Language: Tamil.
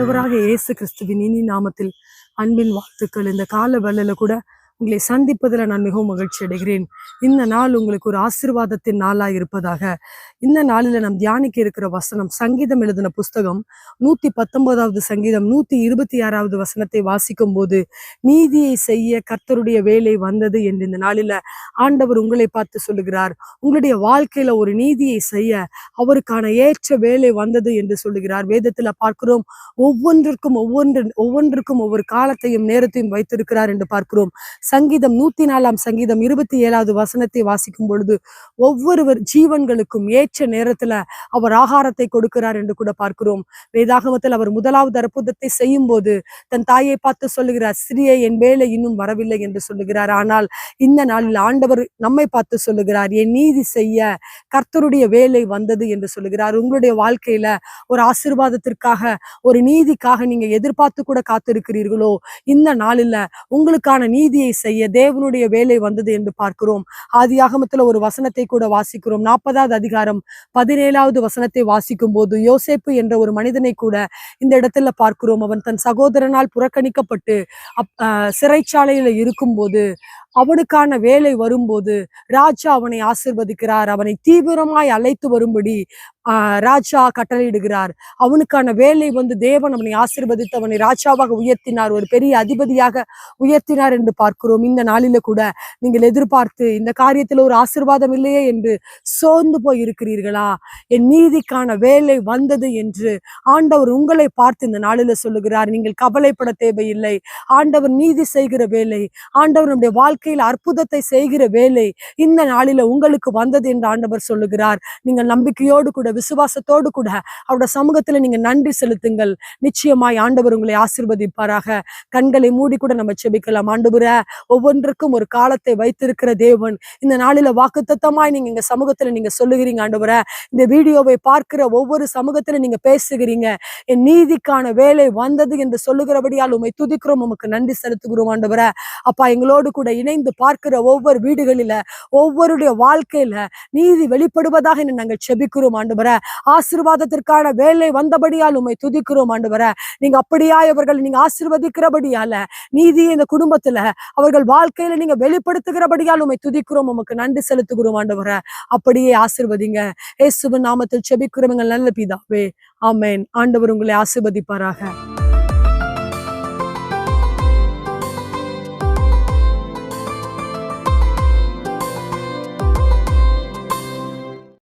ஆண்டவராக இயேசு கிறிஸ்துவின் இனி நாமத்தில் அன்பின் வாழ்த்துக்கள். இந்த கால வேலையில கூட உங்களை சந்திப்பதில் நான் மிகவும் மகிழ்ச்சி அடைகிறேன். இந்த நாள் உங்களுக்கு ஒரு ஆசீர்வாதத்தின் நாளாக இருப்பதாக. இந்த நாளில் நாம் தியானிக்க இருக்கிற வசனம் சங்கீதம் எழுதின புஸ்தகம் நூத்தி பத்தொன்பதாவது சங்கீதம் நூத்தி இருபத்தி ஆறாவது வசனத்தை வாசிக்கும் போது நீதியை செய்ய கர்த்தருடைய வேலை வந்தது என்று இந்த நாளில ஆண்டவர் உங்களை பார்த்து சொல்லுகிறார். உங்களுடைய வாழ்க்கையில ஒரு நீதியை செய்ய அவருக்கான ஏற்ற வேலை வந்தது என்று சொல்லுகிறார். வேதத்துல பார்க்கிறோம் ஒவ்வொன்றிற்கும் ஒவ்வொன்று ஒவ்வொன்றுக்கும் ஒவ்வொரு காலத்தையும் நேரத்தையும் வைத்திருக்கிறார் என்று பார்க்கிறோம். சங்கீதம் நூத்தி நாலாம் சங்கீதம் இருபத்தி ஏழாவது வசனத்தை வாசிக்கும் பொழுது ஒவ்வொருவர் ஜீவன்களுக்கும் ஏற்ற நேரத்துல அவர் ஆகாரத்தை கொடுக்கிறார் என்று கூட பார்க்கிறோம். வேதாகமத்தில் அவர் முதலாவது அற்புதத்தை செய்யும் போது தன் தாயை பார்த்து சொல்லுகிறார் சிறிய என் வேலை இன்னும் வரவில்லை என்று சொல்லுகிறார். ஆனால் இந்த நாளில் ஆண்டவர் நம்மை பார்த்து சொல்லுகிறார் என் நீதி செய்ய கர்த்தருடைய வேலை வந்தது என்று சொல்லுகிறார். உங்களுடைய வாழ்க்கையில ஒரு ஆசீர்வாதத்திற்காக ஒரு நீதிக்காக நீங்க எதிர்பார்த்து கூட காத்திருக்கிறீர்களோ இந்த நாளில் உங்களுக்கான நீதியை செய்ய தேவனுடைய வேலை வந்தது என்று பார்க்கிறோம். ஆதியாகமத்துல ஒரு வசனத்தை கூட வாசிக்கிறோம். நாற்பதாவது அதிகாரம் பதினேழாவது வசனத்தை வாசிக்கும் போது யோசேப்பு என்ற ஒரு மனிதனை கூட இந்த இடத்துல பார்க்கிறோம். அவன் தன் சகோதரனால் புறக்கணிக்கப்பட்டு அப் ஆஹ் சிறைச்சாலையில இருக்கும்போது அவனுக்கான வேலை வரும்போது ராஜா அவனை ஆசிர்வதிக்கிறார். அவனை தீவிரமாய் அழைத்து வரும்படி ராஜா கட்டளையிடுகிறார். அவனுக்கான வேலை வந்து தேவன் அவனை ஆசிர்வதித்து அவனை ராஜாவாக உயர்த்தினார். ஒரு பெரிய அதிபதியாக உயர்த்தினார் என்று பார்க்கிறோம். இந்த நாளில கூட நீங்கள் எதிர்பார்த்து இந்த காரியத்தில் ஒரு ஆசிர்வாதம் இல்லையே என்று சோர்ந்து போய் இருக்கிறீர்களா என் நீதிக்கான வேலை வந்தது என்று ஆண்டவர் உங்களை பார்த்து இந்த நாளில சொல்லுகிறார். நீங்கள் கவலைப்பட தேவையில்லை. ஆண்டவர் நீதி செய்கிற வேலை. ஆண்டவர் நம்முடைய வாழ்க்கை வாழ்க்கையில் அற்புதத்தை செய்கிற வேலை இந்த நாளில உங்களுக்கு வந்தது என்று ஆண்டவர் சொல்லுகிறார். நீங்கள் நம்பிக்கையோடு கூட விசுவாசத்தோடு கூட அவரோட சமூகத்துல நீங்க நன்றி செலுத்துங்கள். நிச்சயமாய் ஆண்டவர் உங்களை ஆசிர்வதிப்பாராக. கண்களை மூடி கூட நம்ம செபிக்கலாம் ஆண்டுபுர ஒவ்வொன்றுக்கும் ஒரு காலத்தை வைத்திருக்கிற தேவன். இந்த நாளில வாக்குத்தத்தமாய் நீங்க எங்க சமூகத்துல நீங்க சொல்லுகிறீங்க ஆண்டவர. இந்த வீடியோவை பார்க்கிற ஒவ்வொரு சமூகத்துல நீங்க பேசுகிறீங்க. என் நீதிக்கான வேலை வந்தது என்று சொல்லுகிறபடியால் உண்மை துதிக்கிறோம். உமக்கு நன்றி செலுத்துகிறோம் ஆண்டவர. அப்பா எங்களோடு கூட இணைந்து பார்க்கிற ஒவ்வொரு வீடுகளில ஒவ்வொருடைய வாழ்க்கையில நீதி வெளிப்படுவதாக என்று நாங்கள் செபிக்கிறோம் ஆண்டவர. ஆசீர்வாதத்திற்கான வேலை வந்தபடியால் உண்மை துதிக்கிறோம் ஆண்டவர. நீங்க அப்படியா இவர்கள் நீங்க ஆசீர்வதிக்கிறபடியால நீதியை இந்த குடும்பத்துல அவர்கள் வாழ்க்கையில நீங்க வெளிப்படுத்துகிறபடியால் உண்மை துதிக்கிறோம் உமக்கு நன்றி செலுத்துகிறோம் ஆண்டவர. அப்படியே ஆசீர்வதிங்க. இயேசுவின் நாமத்தில் செபிக்கிறவங்க நல்ல பிதாவே. ஆமேன். ஆண்டவர் உங்களை ஆசிர்வதிப்பாராக.